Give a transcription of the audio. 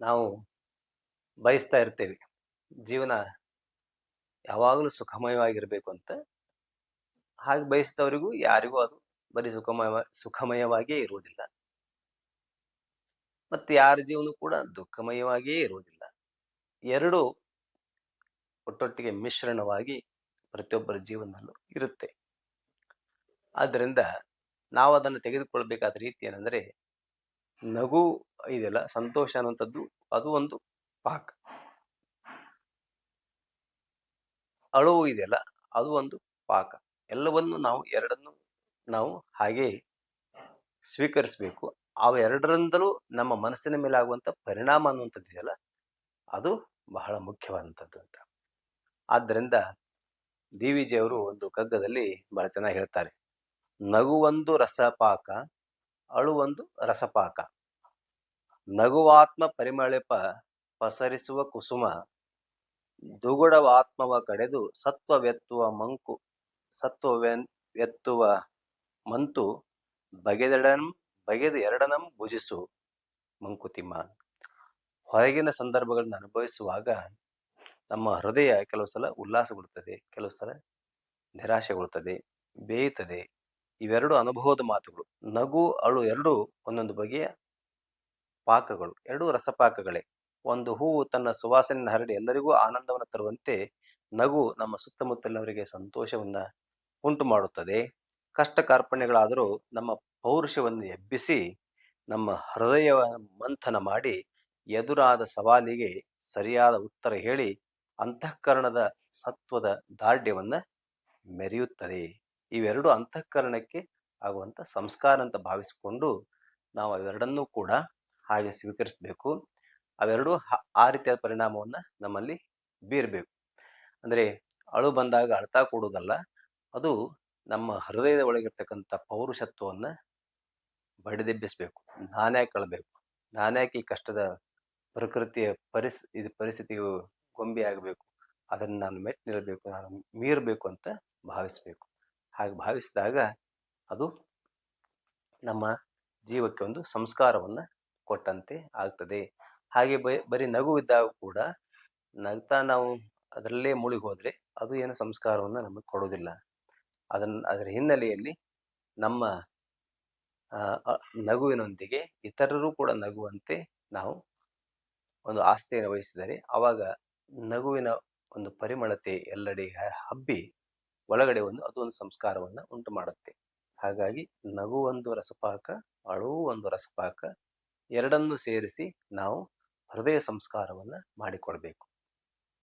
ನಾವು ಬಯಸ್ತಾ ಇರ್ತೇವೆ. ಜೀವನ ಯಾವಾಗಲೂ ಸುಖಮಯವಾಗಿರಬೇಕು ಅಂತ. ಹಾಗೆ ಬಯಸಿದವರಿಗೂ ಯಾರಿಗೂ ಅದು ಬರೀ ಸುಖಮಯ, ಸುಖಮಯವಾಗಿಯೇ ಇರುವುದಿಲ್ಲ. ಮತ್ತೆ ಯಾರ ಜೀವನ ಕೂಡ ದುಃಖಮಯವಾಗಿಯೇ ಇರುವುದಿಲ್ಲ. ಎರಡು ಒಟ್ಟೊಟ್ಟಿಗೆ ಮಿಶ್ರಣವಾಗಿ ಪ್ರತಿಯೊಬ್ಬರ ಜೀವನದಲ್ಲೂ ಇರುತ್ತೆ. ಆದ್ದರಿಂದ ನಾವು ಅದನ್ನು ತೆಗೆದುಕೊಳ್ಬೇಕಾದ ರೀತಿ ಏನಂದ್ರೆ ನಗು ಇದೆಯಲ್ಲ ಸಂತೋಷ ಅನ್ನುವಂಥದ್ದು ಅದು ಒಂದು ಪಾಕ. ಅಳುವು ಇದೆಯಲ್ಲ ಅದು ಒಂದು ಪಾಕ. ಎಲ್ಲವನ್ನು ನಾವು ಎರಡನ್ನು ನಾವು ಹಾಗೆ ಸ್ವೀಕರಿಸಬೇಕು. ಅವ ಎರಡರಿಂದಲೂ ನಮ್ಮ ಮನಸ್ಸಿನ ಮೇಲೆ ಆಗುವಂತ ಪರಿಣಾಮ ಅನ್ನುವಂಥದ್ದು ಇದೆಯಲ್ಲ, ಅದು ಬಹಳ ಮುಖ್ಯವಾದಂಥದ್ದು ಅಂತ. ಆದ್ದರಿಂದ ಡಿ ವಿ ಜಿ ಅವರು ಒಂದು ಕಗ್ಗದಲ್ಲಿ ಬಹಳ ಚೆನ್ನಾಗಿ ಹೇಳ್ತಾರೆ. ನಗುವೊಂದು ರಸಪಾಕ. ಅಳುವೊಂದು ರಸಪಾಕ. ನಗುವಾತ್ಮ ಪರಿಮಳಿಪ ಪಸರಿಸುವ ಕುಸುಮ. ದುಗುಡವಾತ್ಮವ ಕಡೆದು ಸತ್ವವೆತ್ತುವ ಮಂಕು ಸತ್ವವೆತ್ತುವ ಮಂತು ಬಗೆದೆರಡನಂ ಬಗೆದ ಎರಡನಂ ಭುಜಿಸು ಮಂಕುತಿಮ್ಮ. ಹೊರಗಿನ ಸಂದರ್ಭಗಳನ್ನ ಅನುಭವಿಸುವಾಗ ನಮ್ಮ ಹೃದಯ ಕೆಲವು ಸಲ ಉಲ್ಲಾಸಗೊಳ್ಳುತ್ತದೆ, ಕೆಲವು ಸಲ ನಿರಾಶೆಗೊಳ್ಳುತ್ತದೆ, ಬೇಯುತ್ತದೆ. ಇವೆರಡು ಅನುಭವದ ಮಾತುಗಳು. ನಗು, ಅಳು ಎರಡು ಒಂದೊಂದು ಬಗೆಯ ಪಾಕಗಳು. ಎರಡೂ ರಸಪಾಕಗಳೇ. ಒಂದು ಹೂವು ತನ್ನ ಸುವಾಸನೆಯನ್ನು ಹರಡಿ ಎಲ್ಲರಿಗೂ ಆನಂದವನ್ನು ತರುವಂತೆ ನಗು ನಮ್ಮ ಸುತ್ತಮುತ್ತಲಿನವರಿಗೆ ಸಂತೋಷವನ್ನ ಉಂಟು ಮಾಡುತ್ತದೆ ಕಷ್ಟ ಕಾರ್ಪಣ್ಯಗಳಾದರೂ ನಮ್ಮ ಪೌರುಷವನ್ನು ಎಬ್ಬಿಸಿ, ನಮ್ಮ ಹೃದಯ ಮಂಥನ ಮಾಡಿ, ಎದುರಾದ ಸವಾಲಿಗೆ ಸರಿಯಾದ ಉತ್ತರ ಹೇಳಿ, ಅಂತಃಕರಣದ ಸತ್ವದ ದಾರ್ಢ್ಯವನ್ನ ಮೆರೆಯುತ್ತದೆ. ಇವೆರಡು ಅಂತಃಕರಣಕ್ಕೆ ಆಗುವಂಥ ಸಂಸ್ಕಾರ ಅಂತ ಭಾವಿಸಿಕೊಂಡು ನಾವು ಅವೆರಡನ್ನೂ ಕೂಡ ಹಾಗೆ ಸ್ವೀಕರಿಸಬೇಕು. ಅವೆರಡೂ ಆ ರೀತಿಯ ಪರಿಣಾಮವನ್ನು ನಮ್ಮಲ್ಲಿ ಬೀರಬೇಕು. ಅಂದರೆ ಅಳು ಬಂದಾಗ ಅಳ್ತಾ ಕೂಡುವುದಲ್ಲ, ಅದು ನಮ್ಮ ಹೃದಯದ ಒಳಗಿರ್ತಕ್ಕಂಥ ಪೌರುಷತ್ವವನ್ನು ಬಡಿದೆಬ್ಬಿಸಬೇಕು. ನಾನ್ಯಾಕೆ ಕಳಬೇಕು ನಾನ್ಯಾಕೆ ಈ ಕಷ್ಟದ ಪ್ರಕೃತಿಯ ಪರಿಸ್, ಇದು ಪರಿಸ್ಥಿತಿಯು ಗೊಂಬೆ ಆಗಬೇಕು ಅದನ್ನು ನಾನು ಮೆಟ್ಟಿ ನಿಲ್ಲಬೇಕು ನಾನು ಮೀರಬೇಕು ಅಂತ ಭಾವಿಸ್ಬೇಕು. ಹಾಗೆ ಭಾವಿಸಿದಾಗ ಅದು ನಮ್ಮ ಜೀವಕ್ಕೆ ಒಂದು ಸಂಸ್ಕಾರವನ್ನು ಕೊಟ್ಟಂತೆ ಆಗ್ತದೆ. ಹಾಗೆ ಬ- ಬರೀ ನಗುವಿದ್ದಾಗ ಕೂಡ ನಗ್ತಾ ನಾವು ಅದರಲ್ಲೇ ಮುಳುಗಿ ಹೋದರೆ ಅದು ಏನು ಸಂಸ್ಕಾರವನ್ನು ನಮಗೆ ಕೊಡೋದಿಲ್ಲ ಅದನ್ನು ಅದರ ಹಿನ್ನೆಲೆಯಲ್ಲಿ ನಮ್ಮ ನಗುವಿನೊಂದಿಗೆ ಇತರರು ಕೂಡ ನಗುವಂತೆ ನಾವು ಒಂದು ಆಸ್ತಿಯನ್ನು ವಹಿಸಿದರೆ ಆವಾಗ ನಗುವಿನ ಒಂದು ಪರಿಮಳತೆ ಎಲ್ಲೆಡೆ ಹಬ್ಬಿ ಒಳಗಡೆ ಒಂದು ಅದು ಒಂದು ಸಂಸ್ಕಾರವನ್ನ ಉಂಟು ಮಾಡುತ್ತೆ. ಹಾಗಾಗಿ ನಗು ಒಂದು ರಸಪಾಕ ಅಳುವು ಒಂದು ರಸಪಾಕ, ಎರಡನ್ನು ಸೇರಿಸಿ ನಾವು ಹೃದಯ ಸಂಸ್ಕಾರವನ್ನು ಮಾಡಿಕೊಳ್ಬೇಕು